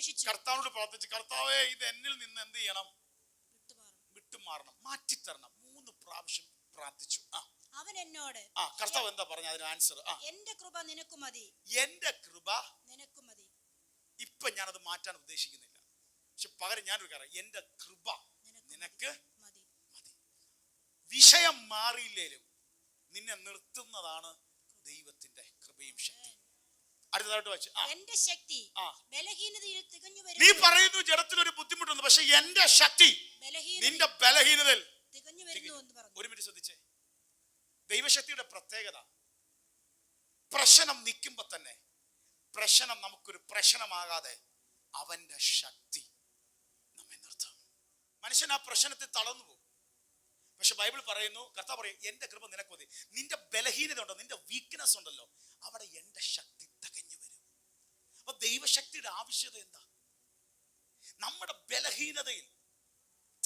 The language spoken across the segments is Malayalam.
അപേക്ഷിച്ചു കർത്താവിനോട് പ്രാർത്ഥിച്ചു കർത്താവേ ഇത് എന്നിൽ നിന്ന് എന്ത് ചെയ്യണം? വിട്ടുമാറും. വിട്ടുമാറണം. മാറ്റിത്തരണം. മൂന്ന് പ്രാവശ്യം പ്രാർത്ഥിച്ചു. ആ. അവൻ എന്നോട് ആ കർത്താവ് എന്താ പറഞ്ഞ അതിന് ആൻസർ ആ. എന്റെ കൃപ നിനക്ക് മതി. എന്റെ കൃപ നിനക്ക് മതി. ഇപ്പൊ ഞാനത് മാറ്റാൻ ഉദ്ദേശിക്കുന്നില്ല. പക്ഷെ പകരം ഞാനൊരു കാര്യം എന്റെ കൃപ നിനക്ക് മതി. മതി. വിഷയം മാറിയില്ലേലും നിന്നെ നിർത്തുന്നതാണ് ദൈവത്തിന്റെ കൃപയും ശക്തി അടുത്തതായിട്ട് വെച്ച് ആ. എന്റെ ശക്തി. ബലഹീനതയിൽ തികഞ്ഞു നീ പറയുന്നു ജഡത്തിൽ ഒരു ബുദ്ധിമുട്ടുണ്ട് പക്ഷെ എന്റെ ശക്തി നിന്റെ ബലഹീനതയിൽ തികഞ്ഞു വരുന്നു എന്ന് പറഞ്ഞു. ഒരു മിനിറ്റ് ശ്രദ്ധിച്ചേ. ദൈവശക്തിയുടെ പ്രത്യേകത പ്രശ്നം നിൽക്കുമ്പോ തന്നെ പ്രശ്നം നമുക്കൊരു പ്രശ്നമാകാതെ അവന്റെ ശക്തി നമ്മെ നിർത്തും. മനുഷ്യൻ ആ പ്രശ്നത്തെ തളർന്നു പോകും. പക്ഷെ ബൈബിൾ പറയുന്നു കർത്താവ് പറയും എന്റെ കൃപ നിനക്ക് മതി. നിന്റെ ബലഹീനത ഉണ്ടോ? നിന്റെ വീക്ക്നെസ് ഉണ്ടല്ലോ. അവിടെ എന്റെ ശക്തി തികഞ്ഞു വരും അപ്പൊ ദൈവശക്തിയുടെ ആവശ്യത എന്താ? നമ്മുടെ ബലഹീനതയിൽ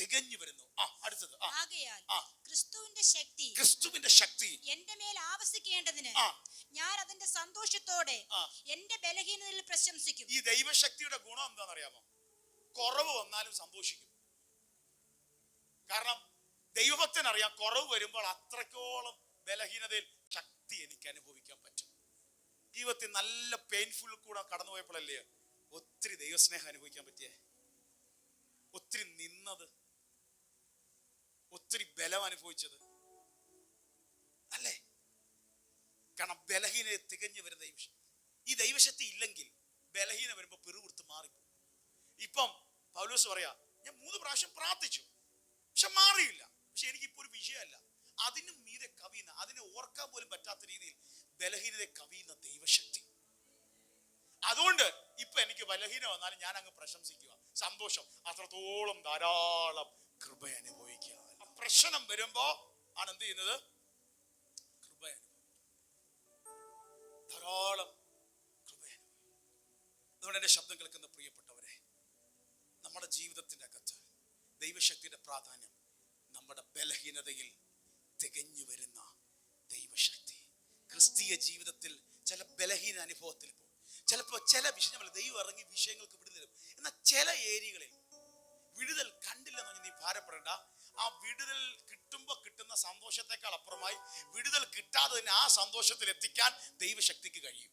തികഞ്ഞു വരുന്നു. ആ അടുത്തത്. ക്രിസ്തുവിന്റെ ശക്തി ക്രിസ്തുവിന്റെ ശക്തി. എന്റെ മേൽ ആവസിക്കേണ്ടതിന് ഞാൻ അതിന്റെ സന്തോഷത്തോടെ. എന്റെ ബലഹീനതയിൽ പ്രശംസിക്കും. ഈ ദൈവശക്തിയുടെ ഗുണം എന്താണെന്നറിയാമോ? കുറവ് വന്നാലും സന്തോഷിക്കും. കാരണം ദൈവഭക്തനറിയാം കുറവ് വരുമ്പോൾ അത്രക്കോളം ബലഹീനതയിൽ ശക്തി എനിക്ക് അനുഭവിക്കാൻ പറ്റും. ജീവിതത്തിൽ നല്ല പെയിൻഫുൾ കൂടെ കടന്നു പോയപ്പോഴല്ലേ ഒത്തിരി ദൈവസ്നേഹം അനുഭവിക്കാൻ പറ്റിയേ? ഒത്തിരി നിന്നത് ഒത്തിരി ബലം അനുഭവിച്ചത്. അല്ലേ? കാരണം ബലഹീന തികഞ്ഞു വരുന്ന ദൈവശക്തി. ഈ ദൈവശക്തി ഇല്ലെങ്കിൽ ബലഹീന വരുമ്പോൾ പിറുകുടുത്ത് മാറിപ്പോകും. ഇപ്പം പൗലോസ് പറയാ ഞാൻ മൂന്ന് പ്രാവശ്യം പ്രാർത്ഥിച്ചു പക്ഷെ മാറിയില്ല. പക്ഷെ എനിക്കിപ്പോ ഒരു വിഷയമല്ല അതിനും മീതെ കവിയുന്ന അതിനെ ഓർക്കാൻ പോലും പറ്റാത്ത രീതിയിൽ ബലഹീനത കവിയുന്ന ദൈവശക്തി. അതുകൊണ്ട് ഇപ്പൊ എനിക്ക് ബലഹീന വന്നാലും ഞാൻ അങ്ങ് പ്രശംസിക്കുക. സന്തോഷം. അത്രത്തോളം ധാരാളം കൃപ അനുഭവിക്കുക പ്രശ്നം വരുമ്പോ ആണ് എന്ത് ചെയ്യുന്നത്? കൃപ ധാരാളം അതുകൊണ്ട് എന്റെ ശബ്ദം കേൾക്കുന്ന പ്രിയപ്പെട്ടവരെ നമ്മുടെ ജീവിതത്തിന്റെ അകത്ത് ദൈവശക്തിയുടെ പ്രാധാന്യം നമ്മുടെ ബലഹീനതയിൽ തികഞ്ഞു വരുന്ന ദൈവശക്തി. ക്രിസ്തീയ ജീവിതത്തിൽ ചില ബലഹീന അനുഭവത്തിൽ ചിലപ്പോ ചിലപ്പോൾ ചില വിഷയങ്ങൾ ദൈവം ഇറങ്ങി വിഷയങ്ങൾക്ക് വിടുതലും എന്നാൽ ചില ഏരിയകളിൽ വിടുതൽ കണ്ടില്ലെന്ന് നീ ഭാരപ്പെടേണ്ട. ആ വിടുതൽ കിട്ടുമ്പോൾ കിട്ടുന്ന സന്തോഷത്തെക്കാൾ അപ്പുറമായി വിടുതൽ കിട്ടാതെ തന്നെ ആ സന്തോഷത്തിൽ എത്തിക്കാൻ ദൈവശക്തിക്ക് കഴിയും.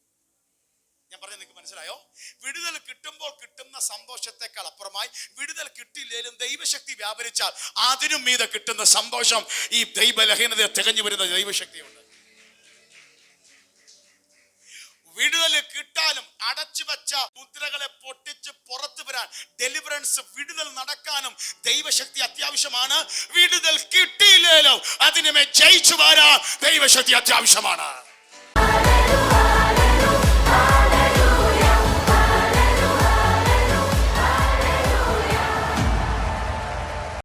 ഞാൻ പറഞ്ഞത് നിങ്ങൾക്ക് മനസ്സിലായോ? വിടുതൽ കിട്ടുമ്പോൾ കിട്ടുന്ന സന്തോഷത്തെക്കാൾ അപ്പുറമായി വിടുതൽ കിട്ടിയില്ലേലും ദൈവശക്തി വ്യാപരിച്ചാൽ അതിനും മീതെ കിട്ടുന്ന സന്തോഷം ഈ ദൈവലഹീനത തികഞ്ഞു വരുന്ന ദൈവശക്തിയുണ്ട്. വിടുതൽ കിട്ടാനും അടച്ചു വച്ച മുദ്രകളെ പൊട്ടിച്ച് പുറത്തു വരാൻ ഡെലിവറൻസ് വിടുതൽ നടക്കാനും ദൈവശക്തി അത്യാവശ്യമാണ്. വിടുതൽ കിട്ടിയില്ലേലോ അതിനുമേ ജയിച്ചു വരാൻ ദൈവശക്തി അത്യാവശ്യമാണ്.